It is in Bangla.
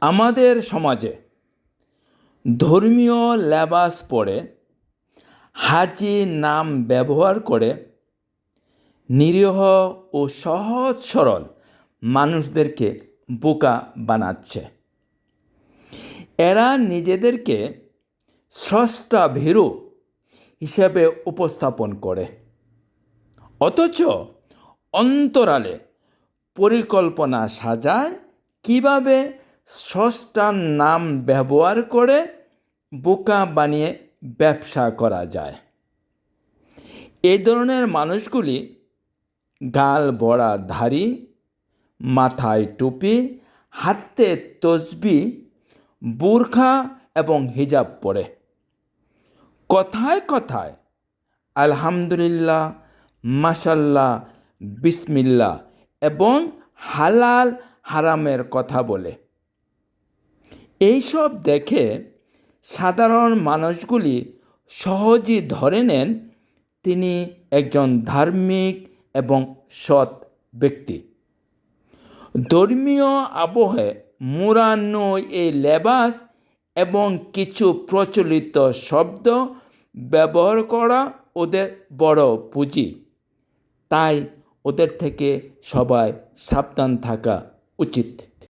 আমাদের সমাজে ধর্মীয় লেবাস পরে হাজি নাম ব্যবহার করে নিরীহ ও সহজ সরল মানুষদেরকে বোকা বানাচ্ছে। এরা নিজেদেরকে স্রষ্টা ভীরু হিসেবে উপস্থাপন করে। অথচ অন্তরালে পরিকল্পনা সাজায় কীভাবে স্রষ্টার নাম ব্যবহার করে বোকা বানিয়ে ব্যবসা করা যায়। এই ধরনের মানুষগুলি গাল বড়া ধারী মাথায় টুপি, হাতে তসবি, বুরখা এবং হিজাব পরে। কথায় কথায় আলহামদুলিল্লাহ মাসাল্লাহ বিসমিল্লা এবং হালাল হারামের কথা বলে। এইসব দেখে সাধারণ মানুষগুলি সহজেই ধরে নেন তিনি একজন ধার্মিক এবং সৎ ব্যক্তি। ধর্মীয় আবহে মুরান্ন এই লেবাস এবং কিছু প্রচলিত শব্দ ব্যবহার করা ওদের বড় পুঁজি। তাই ওদের থেকে সবাই সাবধান থাকা উচিত।